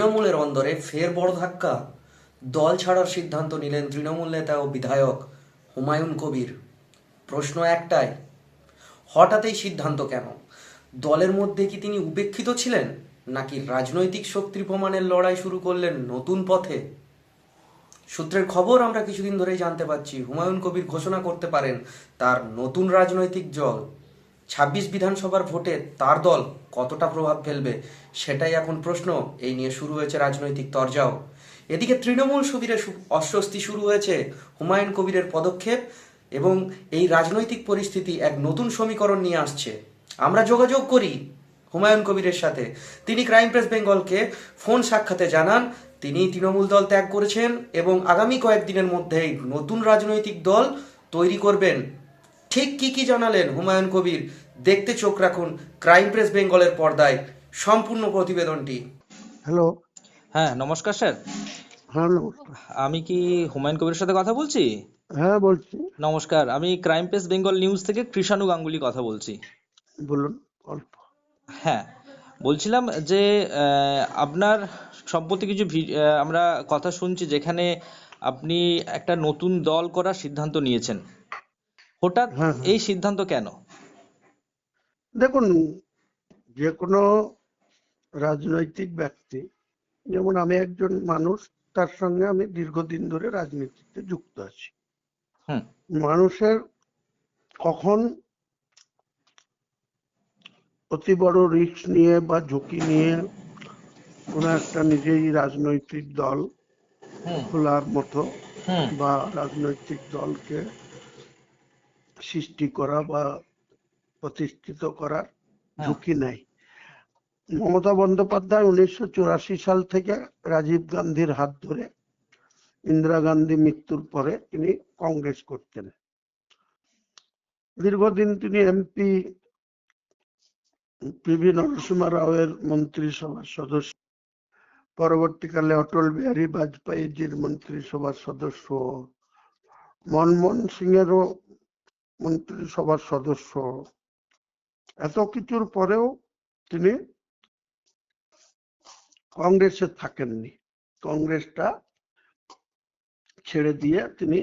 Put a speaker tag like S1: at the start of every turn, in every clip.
S1: তৃণমূলের অন্দরে ফের বড় ধাক্কা। দল ছাড়ার সিদ্ধান্ত নিলেন তৃণমূল নেতা ও বিধায়ক হুমায়ুন কবির। প্রশ্ন একটাই, হঠাৎ এই সিদ্ধান্ত কেন? দলের মধ্যে কি তিনি উপেক্ষিত ছিলেন? নাকি রাজনৈতিক শক্তির প্রমাণের লড়াই শুরু করলেন নতুন পথে? সূত্রের খবর আমরা কিছুদিন ধরেই জানতে পাচ্ছি, হুমায়ুন কবির ঘোষণা করতে পারেন তার নতুন রাজনৈতিক দল। ছাব্বিশ বিধানসভার ভোটে তার দল কতটা প্রভাব ফেলবে সেটাই এখন প্রশ্ন। এই নিয়ে শুরু হয়েছে রাজনৈতিক তরজাও। এদিকে তৃণমূল শিবিরে অস্বস্তি শুরু হয়েছে হুমায়ুন কবিরের পদক্ষেপ এবং এই রাজনৈতিক পরিস্থিতি এক নতুন সমীকরণ নিয়ে আসছে। আমরা যোগাযোগ করি হুমায়ুন কবিরের সাথে। তিনি ক্রাইম প্রেস বেঙ্গলকে ফোন সাক্ষাতে জানান তিনি তৃণমূল দল ত্যাগ করেছেন এবং আগামী কয়েকদিনের মধ্যেই নতুন রাজনৈতিক দল তৈরি করবেন। ঠিক কি কি জানালেন হুমায়ুন কবির দেখতে চোখ রাখুন ক্রাইম প্রেস বেঙ্গলের পর্দায় সম্পূর্ণ প্রতিবেদনটি।
S2: হ্যালো
S3: হ্যাঁ নমস্কার স্যার।
S2: হ্যাঁ নমস্কার।
S3: আমি কি হুমায়ুন কবিরের সাথে কথা বলছি?
S2: হ্যাঁ বলছি।
S3: নমস্কার আমি ক্রাইম প্রেস বেঙ্গল নিউজ থেকে কৃষাণু গাঙ্গুলি কথা বলছি।
S2: বলুন অল্প
S3: হ্যাঁ বলছিলাম যে আহ, আপনার সম্প্রতি কিছু ভি- আহ, আমরা কথা শুনছি যেখানে আপনি একটা নতুন দল করার সিদ্ধান্ত নিয়েছেন। হঠাৎ
S2: হ্যাঁ, হ্যাঁ।
S3: এই সিদ্ধান্ত কেন?
S2: দেখুন যে কোনো রাজনৈতিক ব্যক্তি যেমন আমি একজন মানুষ তার সঙ্গে আমি দীর্ঘদিন ধরে রাজনীতিতে যুক্ত আছি। মানুষের কখন অতি বড় রিস্ক নিয়ে বা ঝুঁকি নিয়ে কোনো একটা নিজেই রাজনৈতিক দল খোলার মতো বা রাজনৈতিক দলকে সৃষ্টি করা বা প্রতিষ্ঠিত করার
S3: হ্যাঁ।
S2: ঝুঁকি নেয় মমতা বন্দ্যোপাধ্যায় উনিশশো চুরাশি সাল থেকে রাজীব গান্ধীর হাত ধরে ইন্দিরা গান্ধী মৃত্যুর পরে তিনি কংগ্রেস করতেন। দীর্ঘদিন তিনি এমপি পিভি নরসিংহ রাওয়ের মন্ত্রিসভার সদস্য। পরবর্তীকালে অটল বিহারী বাজপেয়ীজির মন্ত্রিসভার সদস্য। মনমোহন সিং এরও মন্ত্রিসভার সদস্য। এত কিছুর পরেও তিনি কংগ্রেসে থাকেননি। কংগ্রেসটা ছেড়ে দিয়ে তিনি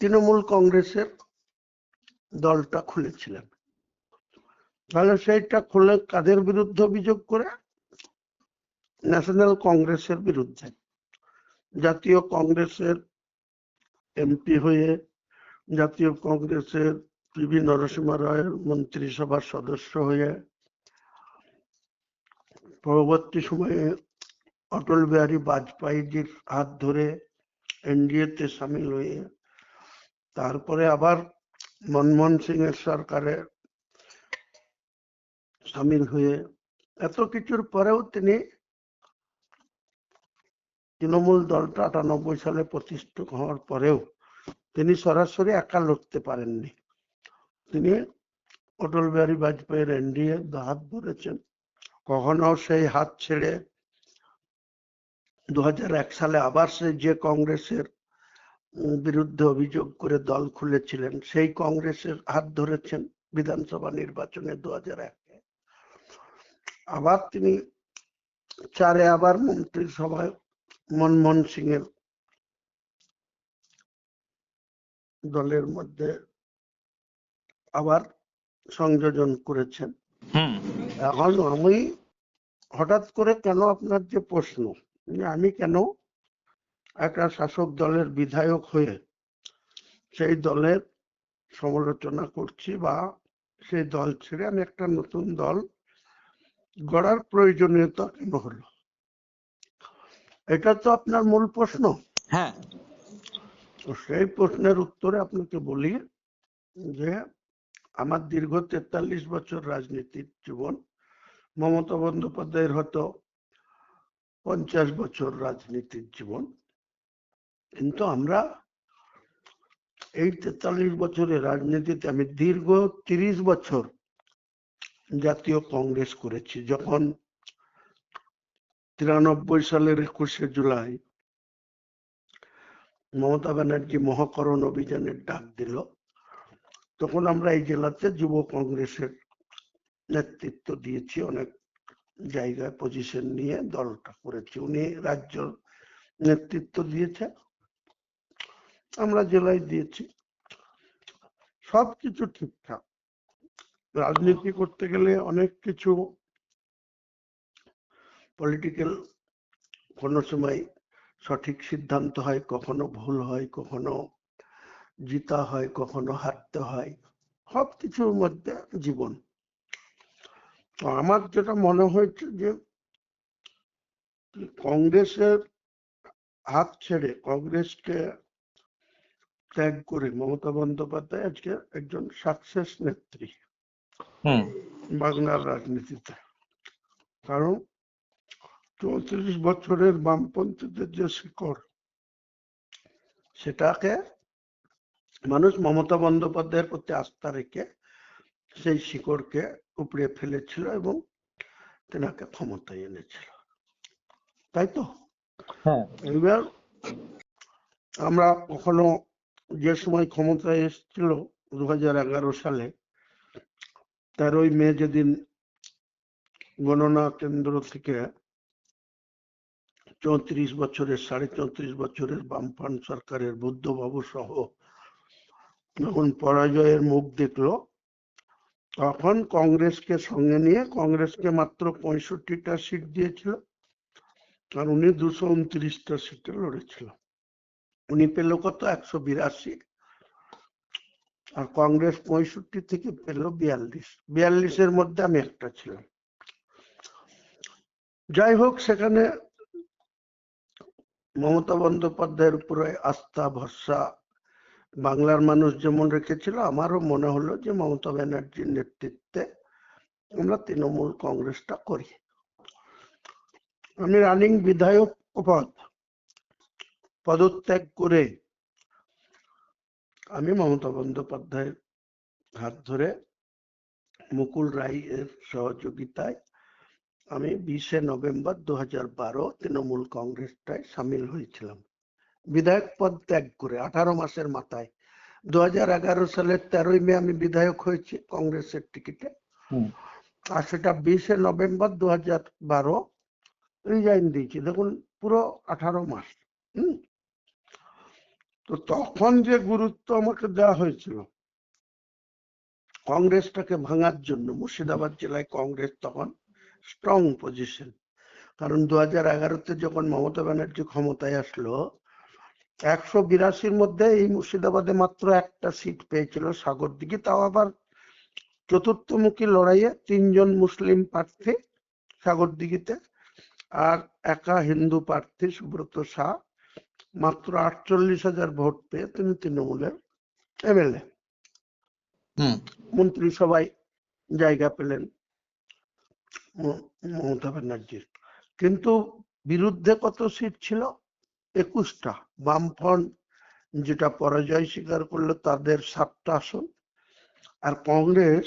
S2: তৃণমূল কংগ্রেসের দলটা খুলেছিলেন। তাহলে সেইটা খুলে কাদের বিরুদ্ধে অভিযোগ করে? ন্যাশনাল কংগ্রেসের বিরুদ্ধে। জাতীয় কংগ্রেসের এমপি হয়ে জাতীয় কংগ্রেসের পিভি নরসিংহ রায়ের মন্ত্রিসভার সদস্য হয়ে পরবর্তী সময়ে অটল বিহারী বাজপেয়ীজির হাত ধরে এনডিএতে সামিল হয়ে তারপরে আবার মনমোহন সিং এর সরকারে সামিল হয়ে এত কিছুর পরেও তিনি তৃণমূল দলটা আটানব্বই সালে প্রতিষ্ঠিত হওয়ার পরেও তিনি সরাসরি একা লড়তে পারেননি। তিনি অটল বিহারী বাজপেয়ীর এনডিএ হাত ধরেছেন। কখনো সেই হাত ছেড়ে দু সালে আবার সেই যে কংগ্রেসের বিরুদ্ধে অভিযোগ করে দল খুলেছিলেন, সেই কংগ্রেসের হাত ধরেছেন বিধানসভা নির্বাচনে দু হাজার একে। আবার তিনি চারে আবার মন্ত্রিসভায় মনমোহন সিং এর দলের মধ্যে আবার সংযোজন করেছেন। এখন আমি হঠাৎ করে কেন আপনার যে প্রশ্ন আমি কেন একটা শাসক দলের বিধায়ক হয়ে সেই দলের সমালোচনা করছি বা সেই দল ছেড়ে আমি একটা নতুন দল গড়ার প্রয়োজনীয়তা কেন হলো? এটা তো আপনার মূল প্রশ্ন।
S3: হ্যাঁ।
S2: তো সেই প্রশ্নের উত্তরে আপনাকে বলি যে আমার দীর্ঘ তেতাল্লিশ বছর রাজনীতির জীবন, মমতা বন্দ্যোপাধ্যায়ের হয়তো পঞ্চাশ বছর রাজনীতির জীবন। কিন্তু আমরা এই তেতাল্লিশ বছরের রাজনীতিতে আমি দীর্ঘ তিরিশ বছর জাতীয় কংগ্রেস করেছি। যখন তিরানব্বই সালের একুশে জুলাই মমতা ব্যানার্জি মহাকরণ অভিযানের ডাক দিল তখন আমরা এই জেলাতে যুব কংগ্রেসের নেতৃত্ব দিয়েছি, অনেক জায়গায় পজিশন নিয়ে দলটা করেছি। উনি রাজ্য নেতৃত্ব দিয়েছে আমরা জেলায় দিয়েছি। সবকিছু ঠিকঠাক। রাজনীতি করতে গেলে অনেক কিছু পলিটিক্যাল কোনো সময় সঠিক সিদ্ধান্ত হয়, কখনো ভুল হয়, কখনো জিতা হয় কখনো হারতে হয় সব কিছুর মধ্যে জীবন। তো আমার যেটা মনে হয়েছে যে কংগ্রেসের হাত ছেড়ে কংগ্রেসকে ত্যাগ করে মমতা বন্দ্যোপাধ্যায় আজকে একজন সাকসেস নেত্রী
S3: হুম।
S2: বাংলার রাজনীতিতে। কারণ চৌত্রিশ বছরের বামপন্থীদের যে শিকড় সেটাকে মানুষ মমতা বন্দ্যোপাধ্যায়ের প্রতি আস্থা রেখে সেই শিকড়কে উপড়ে ফেলেছিল এবং তেনাকে ক্ষমতায় এনেছিল। তাই তো?
S3: হ্যাঁ।
S2: এবার আমরা কখনো যে সময় ক্ষমতায় এসেছিল দু এগারো সালে তেরোই মে যেদিন গণনা কেন্দ্র থেকে চৌত্রিশ বছরের সাড়ে চৌত্রিশ বছরের বামফ্রন্ট সরকারের বুদ্ধবাবু সহ যখন পরাজয়ের মুখ দেখল, তখন কংগ্রেসকে সঙ্গে নিয়ে, কংগ্রেসকে মাত্র পঁয়ষট্টিটা সিট দিয়েছিল, আর উনি দুশো উনত্রিশটা সিটে লড়েছিল। উনি পেল কত? একশো বিরাশি। আর কংগ্রেস পঁয়ষট্টি থেকে পেল বিয়াল্লিশ। বিয়াল্লিশের মধ্যে আমি একটা ছিলাম। যাই হোক, সেখানে মমতা বন্দ্যোপাধ্যায়ের উপরে আস্থা, ভরসা বাংলার মানুষ যেমন রেখেছিল, আমারও মনে হলো যে মমতা ব্যানার্জির নেতৃত্বে আমরা তৃণমূল কংগ্রেসটা করি। আমি রানিং বিধায়ক পদ, পদত্যাগ করে আমি মমতা বন্দ্যোপাধ্যায়ের হাত ধরে মুকুল রায় এর সহযোগিতায় আমি বিশে নভেম্বর দু হাজার বারো তৃণমূল কংগ্রেসটায় সামিল হয়েছিলাম। বিধায়ক পদ ত্যাগ করে আঠারো মাসের মাথায়। দু হাজার এগারো সালের তেরোই মে আমি বিধায়ক হয়েছি কংগ্রেসের টিকিটে। আর সেটা বিশে নভেম্বর দু হাজার বারো রিজাইন দিয়েছি। দেখুন পুরো আঠারো মাস হুম। তো তখন যে গুরুত্ব আমাকে দেওয়া হয়েছিল কংগ্রেসটাকে ভাঙার জন্য মুর্শিদাবাদ জেলায় কংগ্রেস তখন স্ট্রং পজিশন কারণ দু হাজার এগারোতে যখন মমতা ব্যানার্জি ক্ষমতায় আসলো একশো বিরাশির মধ্যে এই মুর্শিদাবাদে মাত্র একটা সিট পেয়েছিল সাগর সাগরদিঘি। তাও আবার চতুর্থমুখী লড়াইয়ে তিনজন মুসলিম প্রার্থী সাগরদিঘিতে আর একা হিন্দু প্রার্থী সুব্রত শাহ। মাত্র আটচল্লিশ হাজার ভোট পেয়ে তিনি তৃণমূলের এমএলএ
S3: হুম।
S2: মন্ত্রিসভায় জায়গা পেলেন মমতা ব্যানার্জির। কিন্তু বিরুদ্ধে কত সিট ছিল? একুশটা। বামফ্রন্ট যেটা পরাজয় স্বীকার করল, তাদের সাতটা আসন আর কংগ্রেস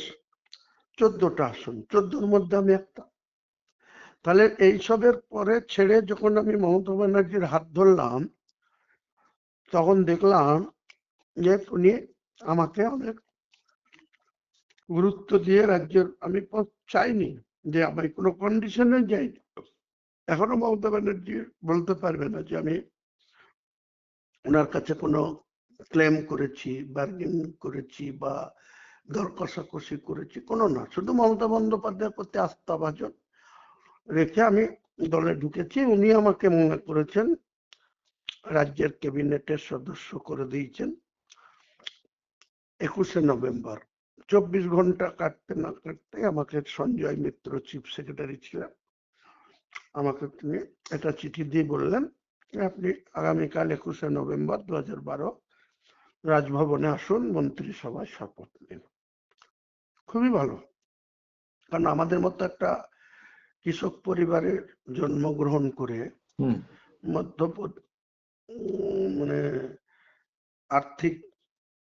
S2: চোদ্দটা আসন। চোদ্দোর মধ্যে আমি একটা। তাহলে এইসবের পরে ছেড়ে যখন আমি মমতা ব্যানার্জির হাত ধরলাম, তখন দেখলাম যে উনি আমাকে অনেক গুরুত্ব দিয়ে রাজ্যের, আমি চাইনি যে আমি কোনো কন্ডিশনে যাইনি এখনও মমতা ব্যানার্জি বলতে পারবে না যে আমি ওনার কাছে কোনো ক্লেম করেছি বার্গেন করেছি বা দর কষাকষি করেছি, কোনো না। শুধু মমতা বন্দ্যোপাধ্যায়ের প্রতি আস্থা ভাজন রেখে আমি দলে ঢুকেছি। উনি আমাকে মনে করেছেন, রাজ্যের ক্যাবিনেটের সদস্য করে দিয়েছেন। একুশে নভেম্বর, চব্বিশ ঘণ্টা কাটতে না কাটতে আমাকে সঞ্জয় মিত্র চিফ সেক্রেটারি ছিলেন। আমাকে তিনি একটা চিঠি দিয়ে বললেন আপনি আগামীকাল একুশে নভেম্বর দু হাজার বারো রাজভবনে আসুন মন্ত্রিসভায় শপথ নিন। খুবই ভালো। কারণ আমাদের মতো একটা কৃষক পরিবারের জন্মগ্রহণ করে উম, মানে আর্থিক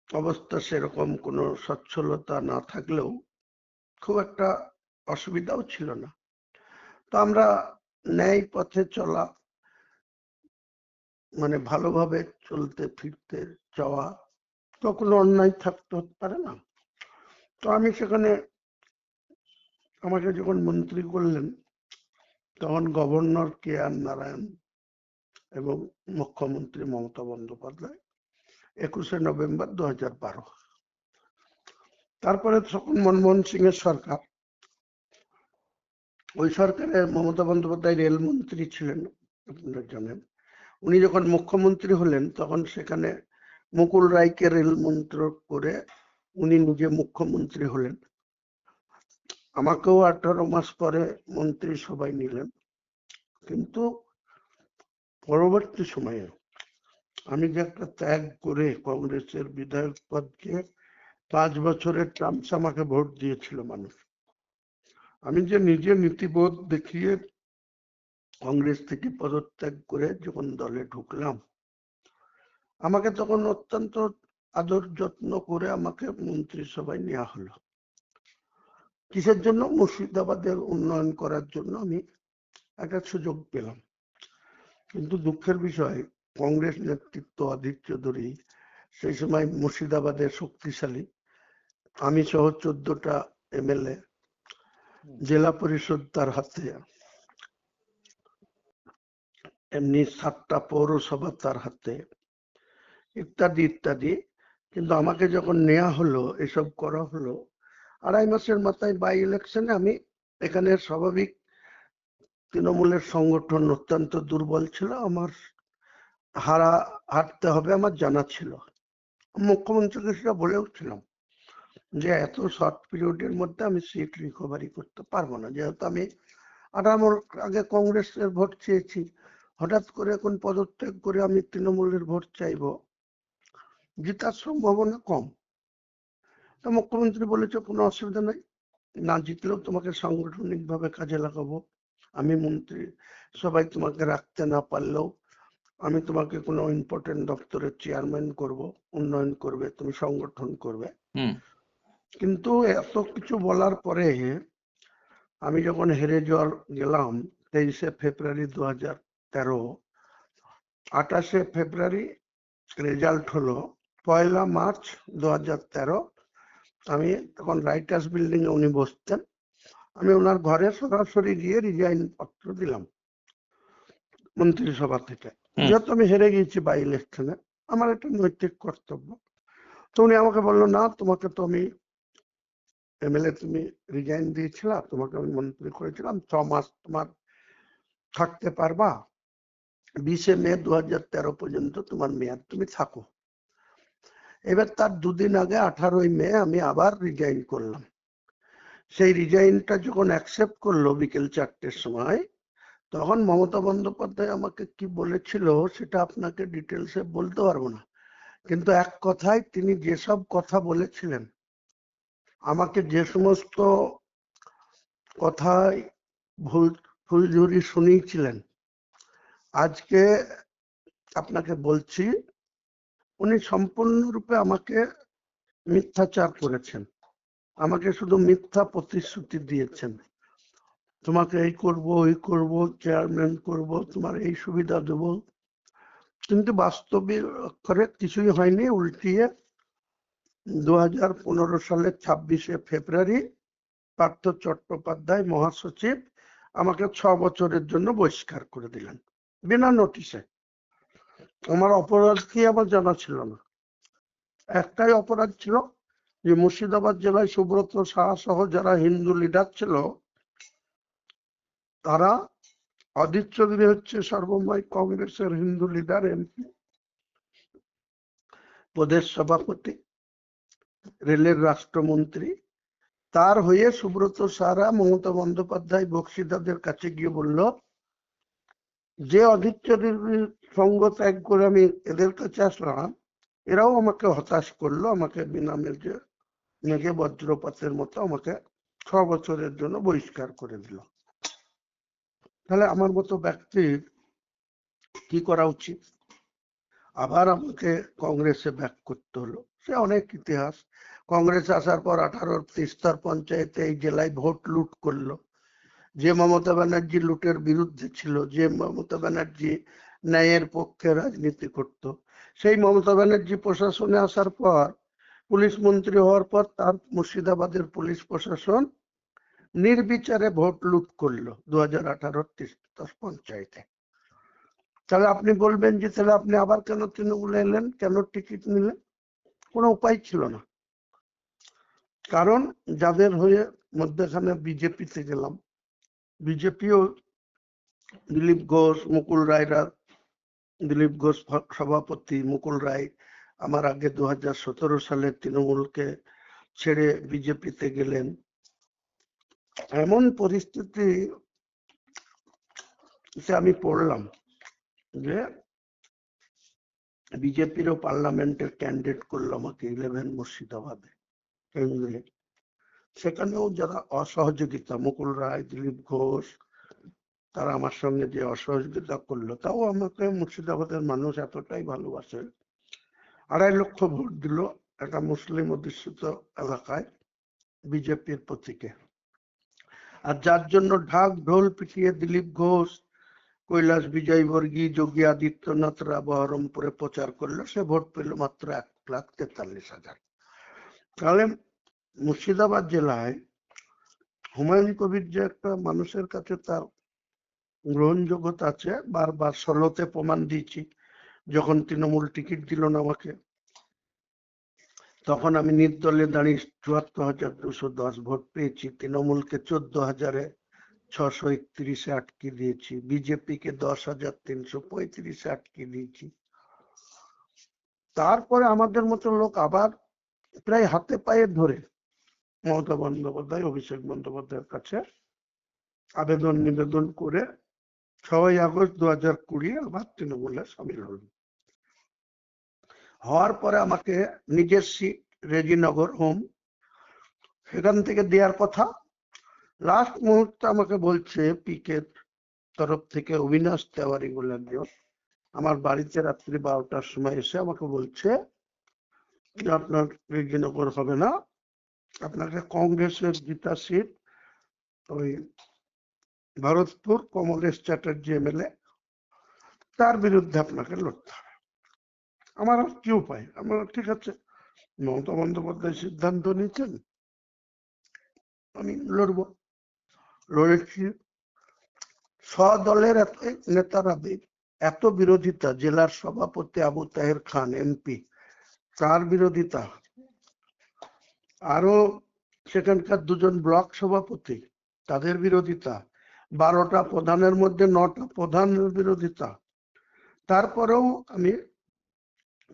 S2: অবস্থা সেরকম কোনো সচ্ছলতা না থাকলেও খুব একটা অসুবিধাও ছিল না। তো আমরা ন্যায় পথে চলা মানে ভালোভাবে চলতে, ফিরতে যাওয়া কখনো অন্যায় থাকতে হতে পারে না। তো আমি সেখানে আমাকে যখন মন্ত্রী করলেন, তখন গভর্নর কে আর নারায়ণ এবং মুখ্যমন্ত্রী মমতা বন্দ্যোপাধ্যায় একুশে নভেম্বর দু হাজার বারো। তারপরে তখন মনমোহন সিং এর সরকার। ওই সরকারে মমতা বন্দ্যোপাধ্যায় রেলমন্ত্রী ছিলেন, আপনারা জানেন। উনি যখন মুখ্যমন্ত্রী হলেন, তখন সেখানে মুকুল রায়কে রেলমন্ত্র করে উনি নিজে মুখ্যমন্ত্রী হলেন। আমাকেও আঠারো মাস পরে মন্ত্রী সবাই নিলেন। কিন্তু পরবর্তী সময়ে আমি যে একটা ত্যাগ করে কংগ্রেসের বিধায়ক পদকে পাঁচ বছরের টার্মস আমাকে ভোট দিয়েছিল মানুষ। আমি যে নিজে নীতিবোধ দেখিয়ে কংগ্রেস থেকে পদত্যাগ করে যখন দলে ঢুকলাম আমাকে তখন অত্যন্ত আদর যত্ন করে আমাকে মন্ত্রিসভায় নেওয়া হলো। কিসের জন্য? মুর্শিদাবাদের উন্নয়ন করার জন্য আমি একটা সুযোগ পেলাম। কিন্তু দুঃখের বিষয় কংগ্রেস নেতৃত্ব অধীর চৌধুরী সেই সময় মুর্শিদাবাদের শক্তিশালী। আমি সহ চোদ্দটা এমএলএ জেলা পরিষদ তার হাতে। এমনি সাতটা পৌরসভা তার হাতে, ইত্যাদি ইত্যাদি। কিন্তু আমাকে যখন নেওয়া হলো, এসব করা হলো, আড়াই মাসের মাথায় বাই ইলেকশনে আমি এখানে স্বাভাবিক তৃণমূলের সংগঠন অত্যন্ত দুর্বল ছিল। আমার হারা হাঁটতে হবে আমার জানা ছিল। মুখ্যমন্ত্রীকে সেটা বলেও ছিলাম যে, এত শর্ট পিরিয়ডের মধ্যে আমি সিট রিকভারি করতে পারব না। যেহেতু আমি আঠারো আগে কংগ্রেসের ভোট চেয়েছি হঠাৎ করে এখন পদত্যাগ করে আমি তৃণমূলের ভোট চাইব। জেতার সম্ভাবনা কম। তো মুখ্যমন্ত্রী বলেছে কোনো অসুবিধা নাই। না জিতলেও তোমাকে সাংগঠনিক ভাবে কাজে লাগাবো। আমি মন্ত্রী সবাই তোমাকে রাখতে না পারলেও আমি তোমাকে কোনো ইম্পর্টেন্ট দপ্তরের চেয়ারম্যান করব উন্নয়ন করবে তুমি সংগঠন করবে।
S3: হুম।
S2: কিন্তু এত কিছু বলার পরে আমি যখন হেরে যাওয়ার গেলাম তেইশে ফেব্রুয়ারি দু হাজার তেরো। আঠাশে ফেব্রুয়ারি রেজাল্ট হলো পয়লা মার্চ দু হাজার তেরো। আমি তখন রাইটার্স বিল্ডিং এ উনি বসতেন। আমি ওনার ঘরে সরাসরি গিয়ে রিজাইন পত্র দিলাম মন্ত্রিসভা থেকে। যেহেতু আমি হেরে গিয়েছি বাই ইলেকশনে আমার একটা নৈতিক কর্তব্য। তো উনি আমাকে বলল না তোমাকে তো আমি এমএলএ তুমি রিজাইন দিয়েছিলা তোমাকে আমি মন্ত্রী করেছিলাম ছ মাস তোমার থাকতে পারবা বিশে মে দু হাজার তেরো পর্যন্ত তোমার মেয়াদ তুমি থাকো। এবার তার দুদিন আগে, আঠারোই মে, আমি আবার রিজাইন করলাম। সেই রিজাইনটা যখন অ্যাকসেপ্ট করল বিকেল চারটের সময়, তখন মমতা বন্দ্যোপাধ্যায় আমাকে কি বলেছিল সেটা আপনাকে ডিটেলসে বলতে পারব না। কিন্তু এক কথায় তিনি যেসব কথা বলেছিলেন, আমাকে যে সমস্ত কথায় ভুল ফুলঝুরি শুনিয়েছিলেন আজকে আপনাকে বলছি, উনি সম্পূর্ণরূপে আমাকে মিথ্যাচার করেছেন। আমাকে শুধু মিথ্যা প্রতিশ্রুতি দিয়েছেন। তোমাকে এই করব, ওই করব, চেয়ারম্যান করব, তোমার এই সুবিধা দেব। কিন্তু বাস্তবে অক্ষরে কিছুই হয়নি, উল্টিয়ে দু হাজার পনেরো সালের ছাব্বিশে ফেব্রুয়ারি পার্থ চট্টোপাধ্যায় মহাসচিব আমাকে ছ বছরের জন্য বহিষ্কার করে দিলেন। বিনা নোটিশে আমার অপরাধ কি আমার জানা ছিল না। একটাই অপরাধ ছিল যে মুর্শিদাবাদ জেলায় সুব্রত সাহা সহ যারা হিন্দু লিডার ছিল, তারা অদিত চৌধুরী হচ্ছে সর্বময় কংগ্রেসের হিন্দু লিডার এমপি, প্রদেশ সভাপতি, রেলের রাষ্ট্রমন্ত্রী। তার হয়ে সুব্রত সারা মমতা বন্দ্যোপাধ্যায়, বক্সিদাদের কাছে গিয়ে বলল যে অধীর সঙ্গ ত্যাগ করে আমি এদের কাছে আসলাম, এরাও আমাকে হতাশ করল, আমাকে বিনা মেঘে মেঘে বজ্রপাতের মতো আমাকে ছ বছরের জন্য বহিষ্কার করে দিল। তাহলে আমার মতো ব্যক্তির কি করা উচিত? আবার আমাকে কংগ্রেসে ব্যাক করতে হলো। সে অনেক ইতিহাস। কংগ্রেস আসার পর আঠারোর তিস্তার পঞ্চায়েতে এই জেলায় ভোট লুট করল। যে মমতা ব্যানার্জি লুটের বিরুদ্ধে ছিল, যে মমতা ব্যানার্জি ন্যায়ের পক্ষে রাজনীতি করত, সেই মমতা ব্যানার্জি প্রশাসনে আসার পর, পুলিশ মন্ত্রী হওয়ার পর তার মুর্শিদাবাদের পুলিশ প্রশাসন নির্বিচারে ভোট লুট করল দু হাজার আঠারোর দশ পঞ্চায়েতে। তাহলে আপনি বলবেন যে, তাহলে আপনি আবার কেন তৃণমূলে এলেন? কেন টিকিট নিলেন? কোনো উপায় ছিল না। কারণ যাদের হয়ে মধ্যখানে বিজেপিতে গেলাম বিজেপিও দিলীপ ঘোষ, মুকুল রায়রা দিলীপ ঘোষ সভাপতি মুকুল রায় আমার আগে দু হাজার সতেরো সালে তৃণমূলকে ছেড়ে বিজেপিতে গেলেন। এমন পরিস্থিতি আমি পড়লাম যে বিজেপিরও পার্লামেন্টের ক্যান্ডিডেট করল আমাকে ইলেভেন মুর্শিদাবাদে, কেন্দ্রে। সেখানেও যারা অসহযোগিতা, মুকুল রায়, দিলীপ ঘোষ, তারা আমার সঙ্গে যে অসহযোগিতা করল, তাও আমাকে মুর্শিদাবাদের মানুষ এতটাই ভালোবাসে। আড়াই লক্ষ ভোট দিল একটা মুসলিম অধ্যুষিত এলাকায় বিজেপির প্রতীকে। আর যার জন্য ঢাক ঢোল পিটিয়ে দিলীপ ঘোষ, কৈলাস বিজয়বর্গী, যোগী আদিত্যনাথরা বহরমপুরে প্রচার করল, সে ভোট পেল মাত্র এক লাখ তেতাল্লিশ হাজার। তাহলে মুর্শিদাবাদ জেলায় হুমায়ুন কবির যে একটা মানুষের কাছে তার গ্রহণযোগ্যতা আছে, বারবার ষোলোতে প্রমাণ দিয়েছি। যখন তৃণমূল টিকিট দিল না আমাকে, তখন আমি নির্দলে দাঁড়িয়ে চুয়াত্তর হাজার দুশো দশ ভোট পেয়েছি। তৃণমূলকে চোদ্দ হাজারে ছশো একত্রিশে আটকে দিয়েছি। বিজেপিকে দশ হাজার তিনশো পঁয়ত্রিশে আটকে দিয়েছি। তারপরে আমাদের মতো লোক আবার প্রায় হাতে পায়ে ধরে মমতা বন্দ্যোপাধ্যায়, অভিষেক বন্দ্যোপাধ্যায়ের কাছে আবেদন নিবেদন করে ছয় আগস্ট দু হাজার কুড়ি আবার তৃণমূলে সামিল হল। হওয়ার পরে আমাকে নিজের সিট রেজিনগর হোম সেখান থেকে দেওয়ার কথা। লাস্ট মুহূর্তে আমাকে বলছে পিকে তরফ থেকে অবিনাশ তেওয়ারি বলে একজন আমার বাড়িতে রাত্রি বারোটার সময় এসে আমাকে বলছে, আপনার রেজিনগর হবে না। আপনাকে কংগ্রেসের জিতা সিট ওই ভরতপুর কমলেশ চ্যাটার্জি এমএলএ, তার বিরুদ্ধে আপনাকে লড়তে হবে। আমার আর কি উপায়? আমার ঠিক আছে, মমতা বন্দ্যোপাধ্যায় সিদ্ধান্ত নিয়েছেন, আমি লড়বো। লড়েছি। দলের এত, নেতারা এত বিরোধিতা, জেলার সভাপতি আবু তাহের খান, এমপি, তার বিরোধিতা আরও সেখানকার দুজন ব্লক সভাপতি তাদের বিরোধিতা বারোটা প্রধানের মধ্যে নটা প্রধানের বিরোধিতা। তারপরেও আমি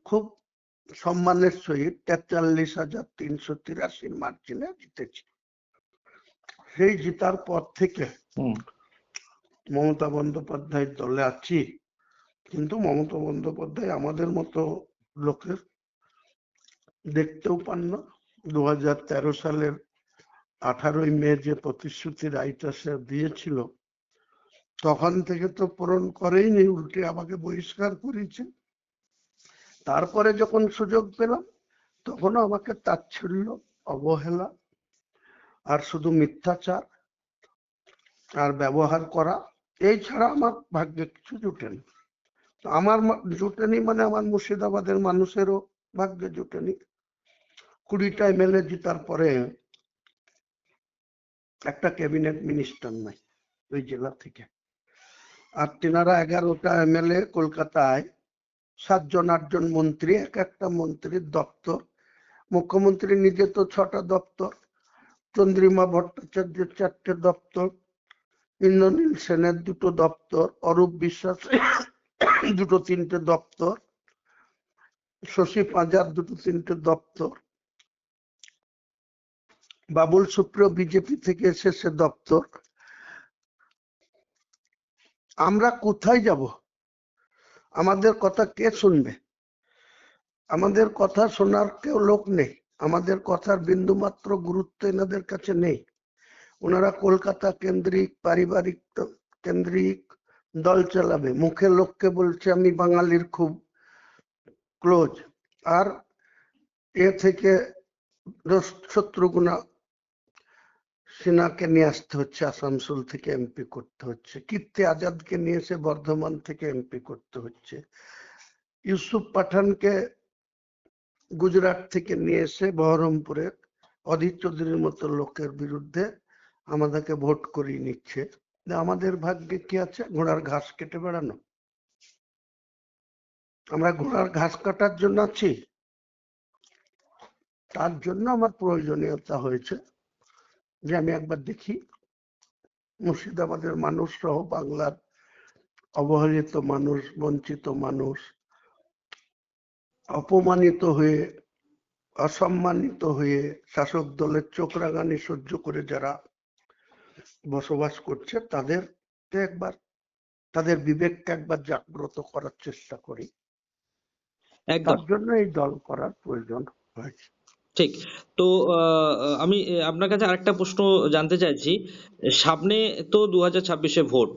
S2: খুব সম্মানের সহিত তেতাল্লিশ হাজার তিনশো তিরাশি মার্জিনে জিতেছি। সেই জিতার পর থেকে মমতা বন্দ্যোপাধ্যায়ের দলে আছি কিন্তু মমতা বন্দ্যোপাধ্যায় আমাদের মতো লোকের দেখতেও পান না। দু হাজার তেরো সালের আঠারোই মে যে প্রতিশ্রুতি রায়টা সে দিয়েছিল, তখন থেকে তো পূরণ করেইনি উল্টে আমাকে বহিষ্কার করেছে। তারপরে যখন সুযোগ পেলাম, তখনও আমাকে তাচ্ছিল্য, অবহেলা আর শুধু মিথ্যাচার আর ব্যবহার করা, এই ছাড়া আমার ভাগ্যে কিছু জুটেনি আমার জুটেনি মানে আমার মুর্শিদাবাদের মানুষেরও ভাগ্যে জুটেনি কুড়িটা এমএলএ জিতার পরে একটা ক্যাবিনেট মিনিস্টার নাই ওই জেলা থেকে। আর তেনারা এগারোটা এমএলএ কলকাতায় সাতজন আটজন মন্ত্রী, এক একটা মন্ত্রীর দপ্তর। মুখ্যমন্ত্রী নিজে তো ছটা দপ্তর, চন্দ্রিমা ভট্টাচার্যের চারটে দপ্তর, ইন্দ্রনীল সেনের দুটো দপ্তর, অরূপ বিশ্বাস দুটো তিনটে দপ্তর, শশী পাঁজার দুটো তিনটে দপ্তর বাবুল সুপ্রিয় বিজেপি থেকে এসেছে দপ্তর। আমরা কোথায় যাব? আমাদের কথা কে শুনবে? আমাদের কথা শোনার কেউ লোক নেই। আমাদের কথার বিন্দুমাত্র গুরুত্ব এনাদের কাছে নেই। ওনারা কলকাতা কেন্দ্রিক, পারিবারিক কেন্দ্রিক দল চালাবে। মুখে লোককে বলছে, আমি বাঙালির খুব ক্লোজ। আর এ থেকে দোষ- সিনহাকে নিয়ে আসতে হচ্ছে, আসানসোল থেকে এমপি করতে হচ্ছে, কীর্তি আজাদকে নিয়ে এসে বর্ধমান থেকে এমপি করতে হচ্ছে। ইউসুফ পাঠানকে গুজরাট থেকে নিয়ে এসে বহরমপুরে অধীর চৌধুরীর মতো লোকের বিরুদ্ধে আমাদেরকে ভোট করিয়ে নিচ্ছে। আমাদের ভাগ্যে কি আছে? ঘোড়ার ঘাস কেটে বেড়ানো। আমরা ঘোড়ার ঘাস কাটার জন্য আছি। তার জন্য আমার প্রয়োজনীয়তা হয়েছে। যে আমি একবার দেখি মুর্শিদাবাদের মানুষ সহ বাংলার অবহেলিত মানুষ বঞ্চিত মানুষ অপমানিত হয়ে অসম্মানিত হয়ে শাসক দলের চোখ রাগানি সহ্য করে যারা বসবাস করছে তাদেরকে একবার তাদের বিবেককে একবার জাগ্রত করার চেষ্টা করি। তার জন্য এই দল করার প্রয়োজন হয়েছে।
S3: ঠিক। তো আমি আপনার কাছে আরেকটা প্রশ্ন জানতে চাইছি। সামনে তো দু হাজার ছাব্বিশে ভোট।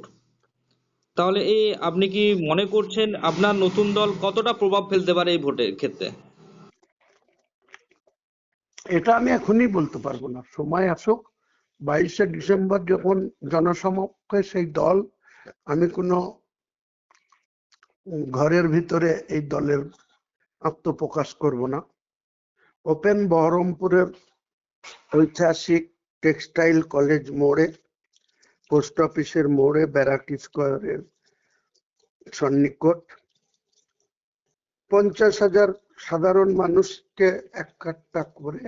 S3: তাহলে এই আপনি কি মনে করছেন আপনার নতুন দল কতটা প্রভাব ফেলতে পারে এই ভোটের ক্ষেত্রে?
S2: এটা আমি এখনই বলতে পারব না। সময় আসুক। বাইশে ডিসেম্বর যখন জনসমক্ষে সেই দল, আমি কোনো ঘরের ভিতরে এই দলের আত্মপ্রকাশ করব না। ওপেন বহরমপুরের ঐতিহাসিক টেক্সটাইল কলেজ মোড়ে, পোস্ট অফিসের মোড়ে ব্যারাক স্কোয়ারের সন্নিকট। পঞ্চাশ হাজার সাধারণ মানুষকে একটা করে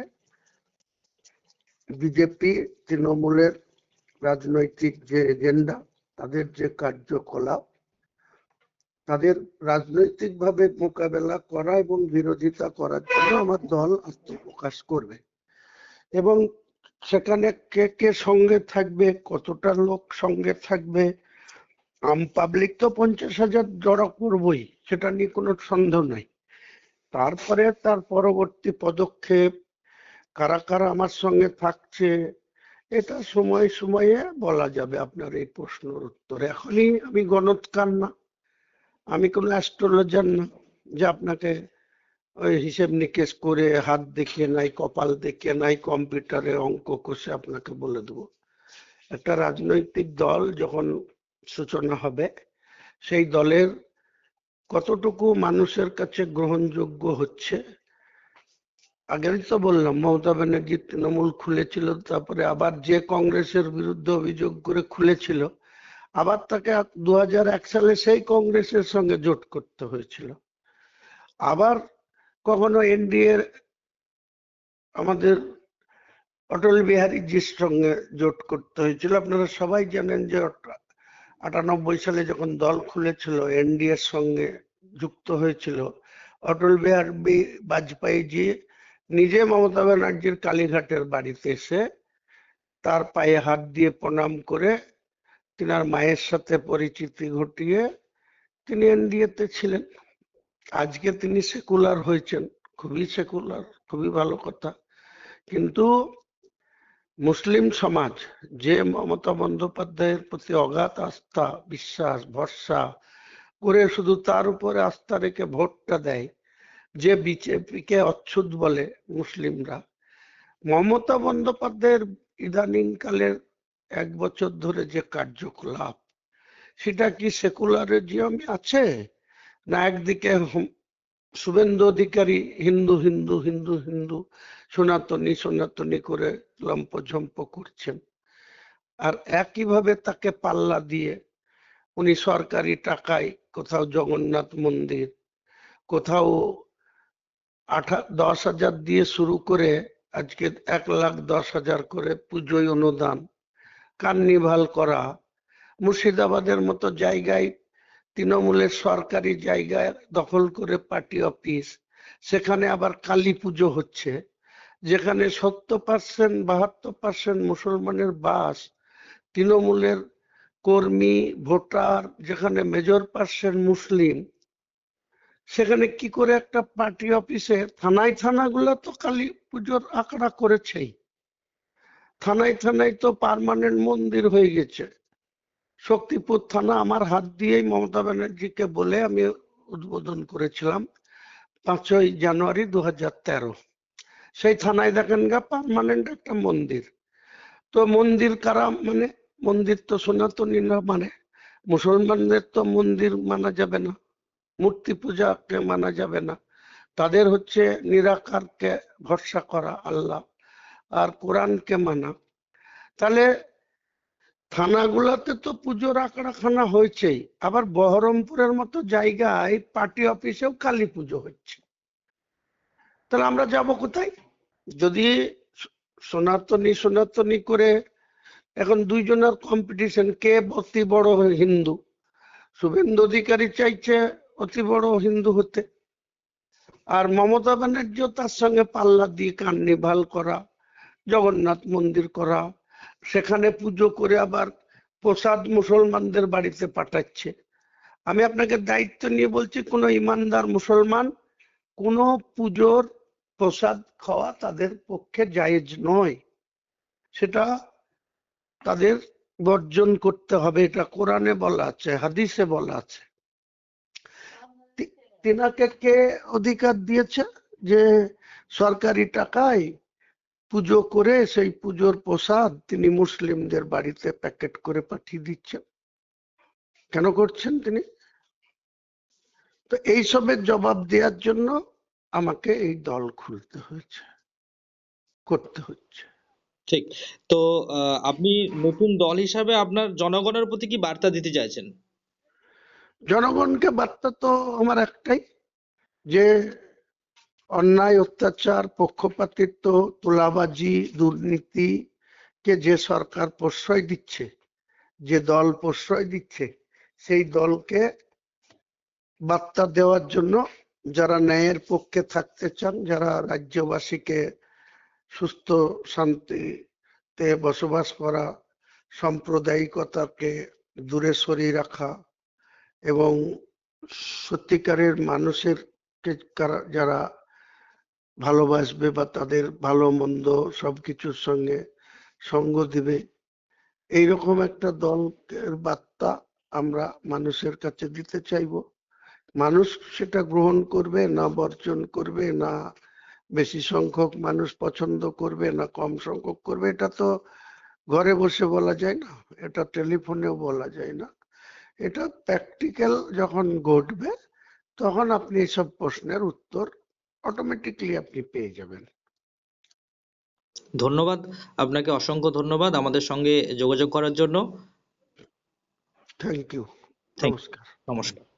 S2: বিজেপি, তৃণমূলের রাজনৈতিক যে এজেন্ডা, তাদের যে কার্যকলাপ তাদের রাজনৈতিকভাবে মোকাবেলা করা এবং বিরোধিতা করার জন্য আমার দল আত্মপ্রকাশ করবে। এবং সেখানে কে কে সঙ্গে থাকবে, কতটা লোক সঙ্গে থাকবে, আম পাবলিক তো পঞ্চাশ হাজার জড়ো করবই, সেটা নিয়ে কোনো সন্দেহ নাই। তারপরে তার পরবর্তী পদক্ষেপ, কারা কারা আমার সঙ্গে থাকছে, এটা সময়ে সময়ে বলা যাবে আপনার এই প্রশ্নের উত্তরে। এখনই আমি গণৎকার না। আমি কোনো অ্যাস্ট্রোলজার না, যে আপনাকে ওই হিসেব নিকেশ করে হাত দেখিয়ে নাই, কপাল দেখিয়ে নাই, কম্পিউটারে অঙ্ক কষে আপনাকে বলে দেবো। একটা রাজনৈতিক দল যখন সূচনা হবে, সেই দলের কতটুকু মানুষের কাছে গ্রহণযোগ্য হচ্ছে আগেই তো বললাম, মমতা ব্যানার্জি তৃণমূল খুলেছিল, তারপরে আবার যে কংগ্রেসের বিরুদ্ধে অভিযোগ করে খুলেছিল আবার তাকে দু সালে সেই কংগ্রেসের সঙ্গে জোট করতে হয়েছিল। আবার কখনো এনডিএ আমাদের অটল বিহারীজির সঙ্গে জোট করতে হয়েছিল। আপনারা সবাই জানেন যে আটানব্বই সালে যখন দল খুলেছিল, এনডিএ এর সঙ্গে যুক্ত হয়েছিল, অটল বিহারী বাজপেয়ী জি নিজে মমতা ব্যানার্জির কালীঘাটের বাড়িতে এসে তার পায়ে হাত দিয়ে প্রণাম করে তিনার মায়ের সাথে পরিচিতি ঘটিয়ে তিনি এনডিএতে ছিলেন। আজকে তিনি সেকুলার হয়েছেন, খুবই সেকুলার, খুবই ভালো কথা। কিন্তু মুসলিম সমাজ, যে মমতা বন্দ্যোপাধ্যায়ের প্রতি অগাধ আস্থা, বিশ্বাস, ভরসা করে শুধু তার উপরে আস্থা রেখে ভোটটা দেয়, যে বিজেপিকে অচ্ছুত বলে মুসলিমরা। মমতা বন্দ্যোপাধ্যায়ের ইদানিং কালের এক বছর ধরে যে কার্যকলাপ, সেটা কি সেকুলারিজম আছে? না একদিকে শুভেন্দু অধিকারী হিন্দু হিন্দু হিন্দু হিন্দু, সনাতনী সনাতনী করে লম্পঝম্প করছেন। আর একইভাবে তাকে পাল্লা দিয়ে উনি সরকারি টাকায় কোথাও জগন্নাথ মন্দির, কোথাও আঠা, দশ হাজার দিয়ে শুরু করে আজকে এক লাখ দশ হাজার করে পুজোয় অনুদান কার্নিভাল করা। মুর্শিদাবাদের মতো জায়গায় তৃণমূলের সরকারি জায়গায় দখল করে পার্টি অফিস, সেখানে আবার কালী পুজো হচ্ছে, যেখানে সত্তর পার্সেন্ট বাহাত্তর পার্সেন্ট মুসলমানের বাস তৃণমূলের কর্মী, ভোটার, যেখানে মেজর পার্সেন্ট মুসলিম, সেখানে কি করে একটা পার্টি অফিসে থানায় থানাগুলো তো কালী পুজোর আঁকড়া করেছেই। থানায় থানায় তো পার্মানেন্ট মন্দির হয়ে গেছে। শক্তিপুর থানা আমার হাত দিয়েই মমতা ব্যানার্জিকে বলে আমি উদ্বোধন করেছিলাম পাঁচই জানুয়ারি দু হাজার তেরো। সেই থানায় দেখেন গা, পার্মানেন্ট একটা মন্দির। তো মন্দির কারা মানে মন্দির তো সনাতনী না মানে মুসলমানদের তো মন্দির মানা যাবে না, মূর্তি পূজাকে মানা যাবে না। তাদের হচ্ছে নিরাকারকে ভরসা করা আল্লাহ। আর কোরআনকে মানা। তাহলে থানাগুলোতে তো পুজোর আখড়াখানা হয়েছেই, আবার বহরমপুরের মতো জায়গায় পার্টি অফিসেও কালী পুজো হচ্ছে। তাহলে আমরা যাব কোথায়? যদি সনাতনী সনাতনী করে এখন দুইজনের কম্পিটিশন কে অতি বড় হিন্দু? শুভেন্দু অধিকারী চাইছে অতি বড় হিন্দু হতে। আর মমতা ব্যানার্জি তার সঙ্গে পাল্লা দিয়ে কার্নিভাল করা। জগন্নাথ মন্দির করা, সেখানে পুজো করে আবার প্রসাদ মুসলমানদের বাড়িতে পাঠাচ্ছে। আমি আপনাকে দায়িত্ব নিয়ে বলছি, কোনো ইমানদার মুসলমান কোনো পুজোর প্রসাদ খাওয়া তাদের পক্ষে জায়েজ নয়। সেটা তাদের বর্জন করতে হবে, এটা কোরআনে বলা আছে, হাদিসে বলা আছে। তিনাকে কে অধিকার দিয়েছে যে সরকারি টাকায় পুজো করে সেই পুজোর প্রসাদ তিনি মুসলিমদের বাড়িতে প্যাকেট করে পাঠিয়ে দিচ্ছেন। কেন করছেন তিনি? তো এইসবের জবাব দেওয়ার জন্য আমাকে এই দল খুলতে হয়েছে করতে হচ্ছে।
S3: ঠিক। তো আপনি নতুন দল হিসাবে আপনার জনগণের প্রতি কি বার্তা দিতে চাইছেন?
S2: জনগণকে বার্তা তো আমার একটাই যে অন্যায়, অত্যাচার, পক্ষপাতিত্ব, তোলাবাজি দুর্নীতিকে যে সরকার প্রশ্রয় দিচ্ছে, যে দল প্রশ্রয় দিচ্ছে, সেই দলকে বার্তা দেওয়ার জন্য যারা ন্যায়ের পক্ষে থাকতে চান, যারা রাজ্যবাসীকে সুস্থ, শান্তিতে বসবাস করা, সাম্প্রদায়িকতাকে দূরে সরিয়ে রাখা এবং সত্যিকারের মানুষের যারা ভালোবাসবে বা তাদের ভালো, মন্দ সবকিছুর সঙ্গে সঙ্গ দিবে। এইরকম একটা দলের বার্তা আমরা মানুষের কাছে দিতে চাইব। মানুষ সেটা গ্রহণ করবে, না বর্জন করবে, না বেশি সংখ্যক মানুষ পছন্দ করবে, না কম সংখ্যক করবে, এটা তো ঘরে বসে বলা যায় না, এটা টেলিফোনেও বলা যায় না। এটা প্র্যাকটিক্যাল যখন ঘটবে, তখন আপনি এসব প্রশ্নের উত্তর অটোমেটিকলি আপনি পেয়ে যাবেন।
S3: ধন্যবাদ আপনাকে অসংখ্য ধন্যবাদ আমাদের সঙ্গে যোগাযোগ করার জন্য।
S2: থ্যাংক ইউ নমস্কার।
S3: নমস্কার।